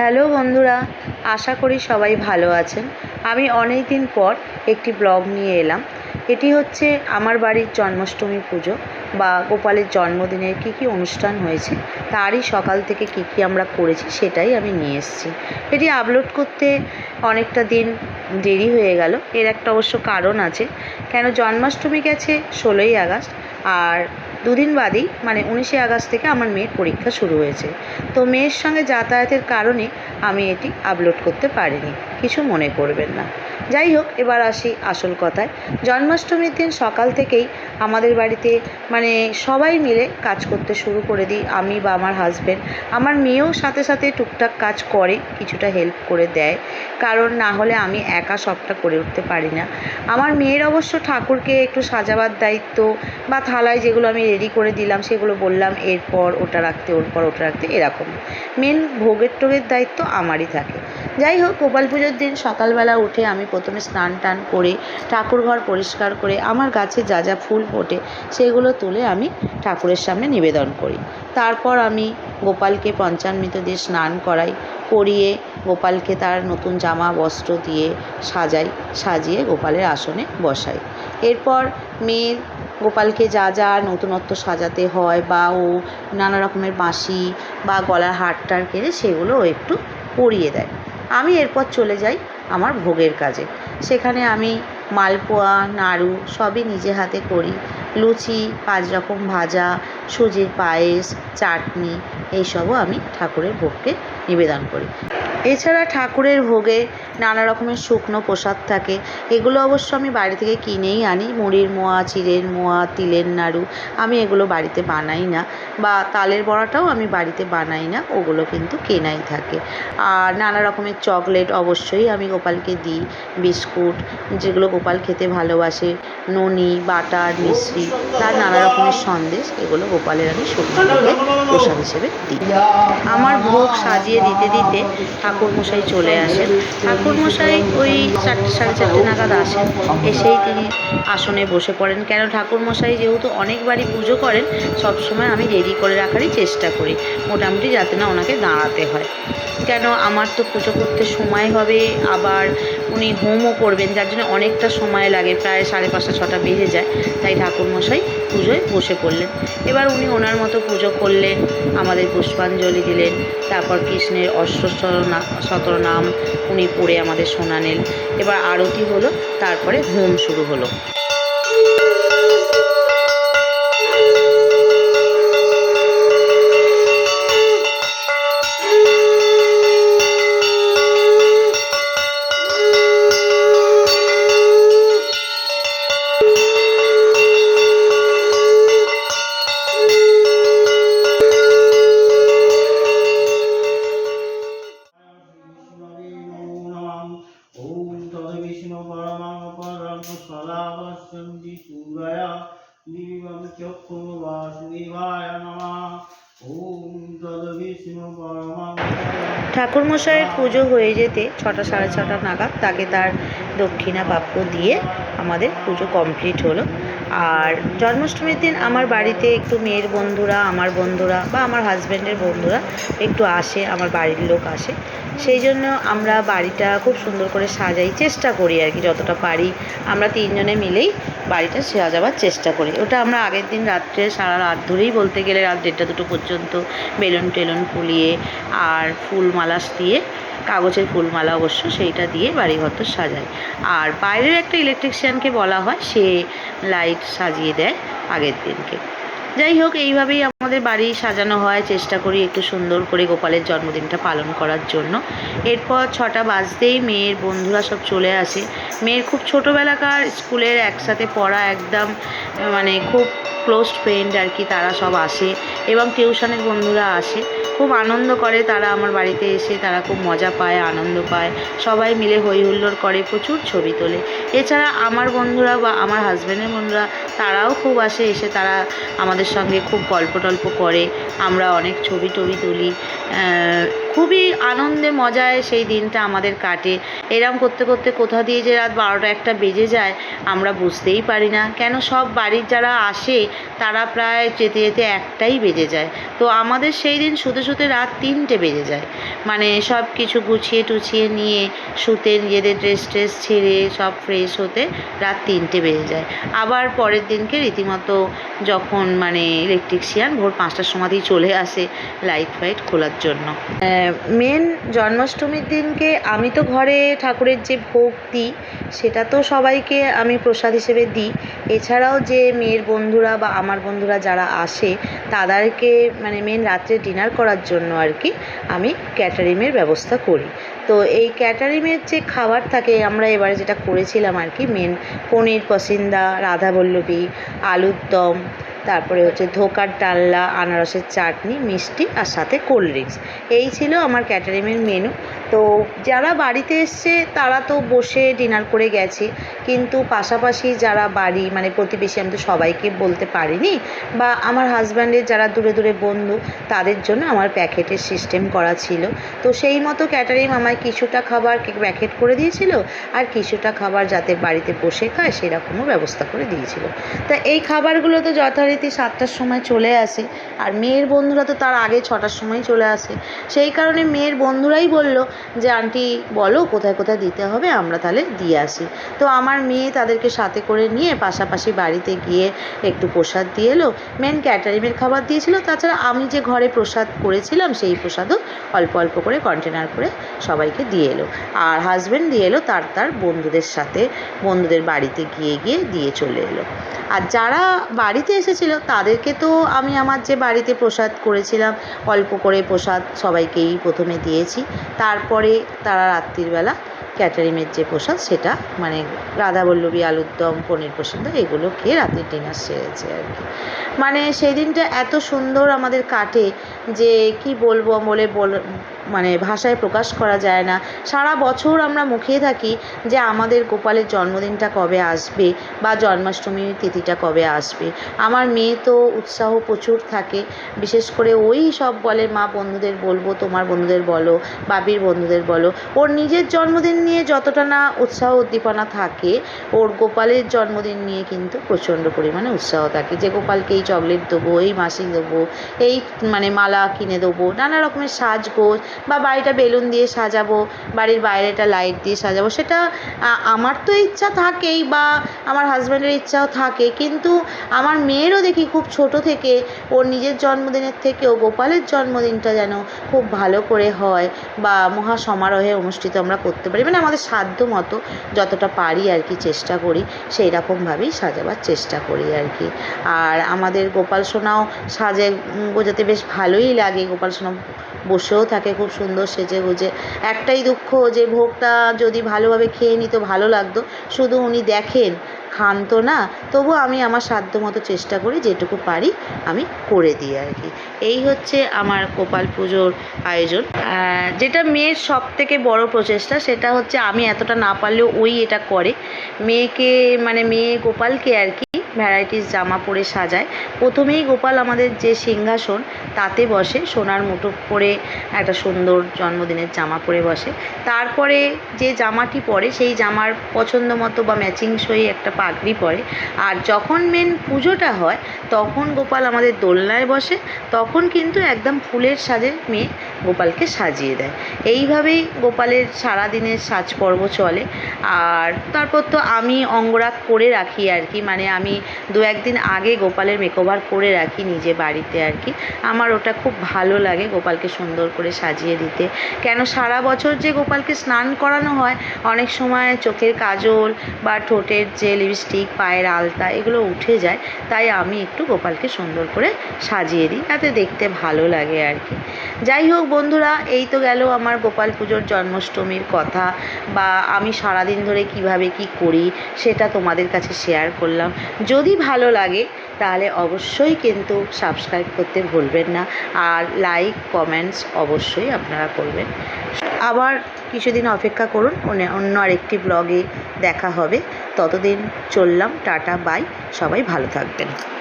Hello বন্ধুরা, আশা করি সবাই ভালো আছেন। আমি অনেক দিন পর একটি ব্লগ নিয়ে এলাম। এটি হচ্ছে আমার বাড়ির জন্মাষ্টমী পুজো বা গোপালের জন্মদিনের কী কী অনুষ্ঠান হয়েছে, তারই সকাল থেকে কী কী আমরা করেছি সেটাই আমি নিয়ে এসেছি। এটি আপলোড করতে অনেকটা দিন দেরি হয়ে গেল, এর একটা অবশ্য কারণ আছে। কেন জন্মাষ্টমী গেছে ষোলোই আগস্ট, আর দুদিন বাদেই মানে উনিশে আগস্ট থেকে আমার মেয়ের পরীক্ষা শুরু হয়েছে। তো মেয়ের সঙ্গে যাতায়াতের কারণে আমি এটি আপলোড করতে পারিনি। কিছু মনে করবেন না। যাই হোক, এবার আসি আসল কথায়। জন্মাষ্টমীর দিন সকাল থেকেই আমাদের বাড়িতে মানে সবাই মিলে কাজ করতে শুরু করে দিই, আমি বা আমার হাজব্যান্ড আমার মেয়েও সাথে সাথে টুকটাক কাজ করে, কিছুটা হেল্প করে দেয়। কারণ না হলে আমি একা সবটা করে উঠতে পারি না। আমার মেয়ের অবশ্য ঠাকুরকে একটু সাজাবার দায়িত্ব বা থালায় যেগুলো আমি রেডি করে দিলাম, সেগুলো বললাম, এরপর ওটা রাখতে ওর পর ওটা রাখতে এরকম। মেন ভোগের টোগের দায়িত্ব আমারই থাকে। যাই হোক, গোপাল পুজোর দিন সকালবেলা উঠে আমি প্রথমে স্নান টান করে, ঠাকুর ঘর পরিষ্কার করে, আমার গাছে যা যা ফুল ফোটে, সেগুলো তুলে আমি ঠাকুরের সামনে নিবেদন করি। তারপর আমি গোপালকে পঞ্চামৃত দিয়ে স্নান করাই, করিয়ে গোপালকে তার নতুন জামা, বস্ত্র দিয়ে সাজাই, সাজিয়ে গোপালের আসনে বসাই। এরপর মেয়ের গোপালকে যা যা নতুনত্ব সাজাতে হয়, বা ও নানা রকমের বাঁশি বা গলার হার টার কেড়ে সেগুলো একটু পরিয়ে দেয়। আমি এরপর চলে যাই আমার ভোগের কাজে। সেখানে আমি মালপোয়া, নাড়ু সবই নিজে হাতে করি। লুচি, পাঁচ রকম ভাজা, সুজির পায়েস, চাটনি এইসবও আমি ঠাকুরের ভোগকে নিবেদন করি। এছাড়া ঠাকুরের ভোগে নানা রকমের শুকনো প্রসাদ থাকে। এগুলো অবশ্য আমি বাড়ি থেকে কিনেই আনি। মুড়ির মোয়া, চিড়ের মোয়া, তিলের নাড়ু আমি এগুলো বাড়িতে বানাই না বা তালের বড়াটাও আমি বাড়িতে বানাই না, ওগুলো কিন্তু কেনাই থাকে। আর নানা রকমের চকলেট অবশ্যই আমি গোপালকে দিই, বিস্কুট যেগুলো গোপাল খেতে ভালোবাসে, ননি, বাটার, মিশ্রি, তার নানা রকমের সন্দেশ এগুলো গোপালের আমি শুকনো প্রসাদ হিসেবে আমার ভোগ সাজিয়ে দিতে দিতে ঠাকুরমশাই চলে আসেন। ঠাকুরমশাই ওই চারটে, সাড়ে চারটে নাগাদ আসেন। এসেই তিনি আসনে বসে পড়েন। কেন ঠাকুরমশাই যেহেতু অনেকবারই পুজো করেন, সবসময় আমি রেডি করে রাখারই চেষ্টা করি। মোটামুটি যাতে না ওনাকে দাঁড়াতে হয়। কেন আমার তো পুজো করতে সময় হবে, আবার উনি হোমও করবেন, যার জন্য অনেকটা সময় লাগে। প্রায় সাড়ে পাঁচটা, ছটা বেজে যায়। তাই ঠাকুরমশাই পুজোয় বসে পড়লেন। এবার উনি ওনার মতো পুজো করলেন, আমাদের পুষ্পাঞ্জলি দিলেন, তারপর কৃষ্ণের অষ্টর শতনাম উনি পড়ে আমাদের শোনালেন। এবার আরতি হলো, তারপরে হোম শুরু হলো। তদ্বিষ্ণু পরমং পরম সদাবসন্তি সূরয়া দিবং চক্ষুর্বাসুদেবায় নমঃ ওম তদ্বিষ্ণু ঠাকুর ঠাকুরমশাইয়ের পুজো হয়ে যেতে ছটা সাড়ে ছটা নাগাদ, তাকে তার দক্ষিণা প্রাপ্য দিয়ে আমাদের পুজো কমপ্লিট হলো। আর জন্মাষ্টমীর দিন আমার বাড়িতে একটু মেয়ের বন্ধুরা, আমার বন্ধুরা বা আমার হাজব্যান্ডের বন্ধুরা একটু আসে, আমার বাড়ির লোক আসে। সেই জন্য আমরা বাড়িটা খুব সুন্দর করে সাজাই, চেষ্টা করি আর কি যতটা পারি। আমরা তিনজনে মিলেই বাড়িটা সাজাবার চেষ্টা করি। ওটা আমরা আগের দিন রাত্রে সারা রাত ধরেই বলতে গেলে রাত দেড়টা দুটো পর্যন্ত বেলুন টেলুন ফুলিয়ে আর ফুল মালাস দিয়ে, কাগজের ফুলমালা অবশ্য সেইটা দিয়ে বাড়িঘর তো সাজাই। আর বাইরের একটা ইলেকট্রিশিয়ানকে বলা হয়, সে লাইট সাজিয়ে দেয় আগের দিনকে। যাই হোক, এইভাবেই আমাদের বাড়ি সাজানো হয়। চেষ্টা করি একটু সুন্দর করে গোপালের জন্মদিনটা পালন করার জন্য। এরপর ছটা বাজতেই মেয়ের বন্ধুরা সব চলে আসে। মেয়ের খুব ছোটোবেলাকার স্কুলের একসাথে পড়া একদম মানে খুব ক্লোজ ফ্রেন্ড আর কি, তারা সব আসে এবং টিউশনের বন্ধুরা আসে। খুব আনন্দ করে তারা আমার বাড়িতে এসে, তারা খুব মজা পায়, আনন্দ পায়। সবাই মিলে হই হুল্লোড় করে, প্রচুর ছবি তোলে। এছাড়া আমার বন্ধুরা বা আমার হাজব্যান্ডের বন্ধুরা, তারাও খুব আসে, এসে তারা আমাদের সঙ্গে খুব গল্প টল্প করে। আমরা অনেক ছবি টবি তুলি। খুবই আনন্দে, মজায় সেই দিনটা আমাদের কাটে। এরম করতে করতে কোথা দিয়ে যে রাত বারোটা একটা বেজে যায়, আমরা বুঝতেই পারি না। কেন সব বাড়ির যারা আসে, তারা প্রায় যেতে যেতে একটাই বেজে যায়। তো আমাদের সেই দিন শুধু শুতে রাত তিনটে বেজে যায়। মানে সব কিছু গুছিয়ে টুছিয়ে নিয়ে শুতে, নিজেদের ড্রেস ট্রেস ছেড়ে সব ফ্রেশ হতে রাত তিনটে বেজে যায়। আবার পরের দিনকে রীতিমতো যখন মানে ইলেকট্রিশিয়ান ভোর পাঁচটার সময়তেই চলে আসে লাইট ফাইট খোলার জন্য। মেন জন্মাষ্টমীর দিনকে আমি তো ঘরে ঠাকুরের যে ভোগ দিই, সেটা তো সবাইকে আমি প্রসাদ হিসেবে দিই। এছাড়াও যে মেয়ের বন্ধুরা বা আমার বন্ধুরা যারা আসে, তাদেরকে মানে মেন রাত্রে ডিনার করার জন্য আর কি আমি ক্যাটারিংয়ের ব্যবস্থা করি। তো এই ক্যাটারিংয়ের যে খাবার থাকে, আমরা এবারে যেটা করেছিলাম আর কি মেন পনির, পসিন্দা রাধাবল্লভী আলুর দম তারপরে হচ্ছে ধোকার ডাল্লা আনারসের চাটনি, মিষ্টি আর সাথে কোল্ড ড্রিঙ্কস। এই ছিল আমার ক্যাটারিংয়ের মেনু। তো যারা বাড়িতে এসছে, তারা তো বসে ডিনার করে গেছে। কিন্তু পাশাপাশি যারা বাড়ি মানে প্রতিবেশী, আমি তো সবাইকে বলতে পারিনি, বা আমার হাজব্যান্ডের যারা দূরে দূরে বন্ধু, তাদের জন্য আমার প্যাকেটের সিস্টেম করা ছিল। তো সেই মতো ক্যাটারিং আমায় কিছুটা খাবার প্যাকেট করে দিয়েছিল, আর কিছুটা খাবার যাতে বাড়িতে বসে খায়, সেরকমও ব্যবস্থা করে দিয়েছিল। তা এই খাবারগুলো তো যথারীতি সাতটার সময় চলে আসে আর মেয়ের বন্ধুরা তো তার আগে ছটার সময় চলে আসে। সেই কারণে মেয়ের বন্ধুরাই বলল যে, আন্টি, বলো কোথায় কোথায় দিতে হবে, আমরা তাহলে দিয়ে আসি। তো আমার মেয়ে তাদেরকে সাথে করে নিয়ে পাশাপাশি বাড়িতে গিয়ে একটু প্রসাদ দিয়ে এলো। মেন ক্যাটারিংয়ের খাবার দিয়েছিল। তাছাড়া আমি যে ঘরে প্রসাদ করেছিলাম, সেই প্রসাদও অল্প অল্প করে কন্টেনার করে সবাইকে দিয়ে এলো। আর হাজব্যান্ড দিয়ে এলো তার তার বন্ধুদের সাথে, বন্ধুদের বাড়িতে গিয়ে গিয়ে দিয়ে চলে এলো। আর যারা বাড়িতে এসেছিল তাদেরকে তো আমি আমার যে বাড়িতে প্রসাদ করেছিলাম, অল্প করে প্রসাদ সবাইকেই প্রথমে দিয়েছি। তারপরে তারা রাত্রিবেলা ক্যাটারিংয়ের যে প্রসাদ, সেটা মানে রাধাবল্লভী আলুর দম পনির প্রসাদ, এগুলো খেয়ে রাতের ডিনার সেরেছে আর কি। মানে সেই দিনটা এত সুন্দর আমাদের কাটে যে কি বলব, বলে বল মানে ভাষায় প্রকাশ করা যায় না। সারা বছর আমরা মুখিয়ে থাকি যে আমাদের গোপালের জন্মদিনটা কবে আসবে বা জন্মাষ্টমীর তিথিটা কবে আসবে। আমার মেয়ে তো উৎসাহ প্রচুর থাকে। বিশেষ করে ওই সব বলে মা বন্ধুদের বলব, তোমার বন্ধুদের বলো, বাবির বন্ধুদের বলো। ওর নিজের জন্মদিন নিয়ে যতটা না উৎসাহ উদ্দীপনা থাকে, ওর গোপালের জন্মদিন নিয়ে কিন্তু প্রচণ্ড পরিমাণে উৎসাহ থাকে। যে গোপালকে এই চকলেট দেবো, এই মাসি দেবো, এই মানে মালা কিনে দেবো, নানা রকমের সাজগোজ বা বাড়িটা বেলুন দিয়ে সাজাবো, বাড়ির বাইরেটা লাইট দিয়ে সাজাবো, সেটা আমার তো ইচ্ছা থাকেই বা আমার হাজব্যান্ডের ইচ্ছাও থাকে। কিন্তু আমার মেয়েরও দেখি খুব ছোট থেকে, ওর নিজের জন্মদিনের থেকেও গোপালের জন্মদিনটা যেন খুব ভালো করে হয় বা মহা সমারোহে অনুষ্ঠিত আমরা করতে পারি। মানে আমাদের সাধ্য মতো যতটা পারি আর কি চেষ্টা করি, সেই রকমভাবেই সাজাবার চেষ্টা করি আর কি। আর আমাদের গোপাল সোনাও সাজে গোজাতে বেশ ভালোই লাগে। গোপাল সোনা বসেও থাকে খুব সুন্দর সেজে গুজে। একটাই দুঃখ যে ভোগটা যদি ভালোভাবে খেয়ে নিত, ভালো লাগতো। শুধু উনি দেখেন, খান তো না, তবু আমি আমার সাধ্য মতো চেষ্টা করি যেটুকু পারি আমি করে দিই আর কি। এই হচ্ছে আমার গোপাল পুজোর আয়োজন। যেটা মেয়ের সব থেকে বড় প্রচেষ্টা, সেটা হচ্ছে আমি এতটা না পারলেও ওই এটা করে। মেয়েকে মানে মেয়ে গোপালকে আর কি ভ্যারাইটিস জামা পরে সাজায়। প্রথমেই গোপাল আমাদের যে সিংহাসন, তাতে বসে, সোনার মুঠো পরে একটা সুন্দর জন্মদিনের জামা পরে বসে। তারপরে যে জামাটি পরে, সেই জামার পছন্দ মতো বা ম্যাচিং সই একটা পাগড়ি পরে। আর যখন মেন পুজোটা হয়, তখন গোপাল আমাদের দোলনায় বসে, তখন কিন্তু একদম ফুলের সাজে মেয়ে গোপালকে সাজিয়ে দেয়। এইভাবেই গোপালের সারাদিনের সাজপর্ব চলে। আর তারপর তো আমি অঙ্গরাগ করে রাখি আর কি মানে আমি দু একদিন আগে গোপালের মেকওভার করে রাখি নিজে বাড়িতে আর কি। আমার ওটা খুব ভালো লাগে গোপালকে সুন্দর করে সাজিয়ে দিতে। কেন সারা বছর যে গোপালকে স্নান করানো হয়, অনেক সময় চোখের কাজল বা ঠোঁটের যে লিপস্টিক পায়ের আলতা এগুলো উঠে যায়, তাই আমি একটু গোপালকে সুন্দর করে সাজিয়ে দিই, তাতে দেখতে ভালো লাগে আর কি। যাই হোক বন্ধুরা, এই তো গেল আমার গোপাল পুজোর জন্মাষ্টমীর কথা বা আমি সারাদিন ধরে কীভাবে কি করি সেটা তোমাদের কাছে শেয়ার করলাম। যদি ভালো লাগে, তাহলে অবশ্যই কিন্তু সাবস্ক্রাইব করতে ভুলবেন না। আর লাইক কমেন্টস অবশ্যই আপনারা করবেন। আবার কিছুদিন অপেক্ষা করুন, অন্য- আরেকটি ব্লগে দেখা হবে। ততদিন চললাম, টাটা বাই সবাই ভালো থাকবেন।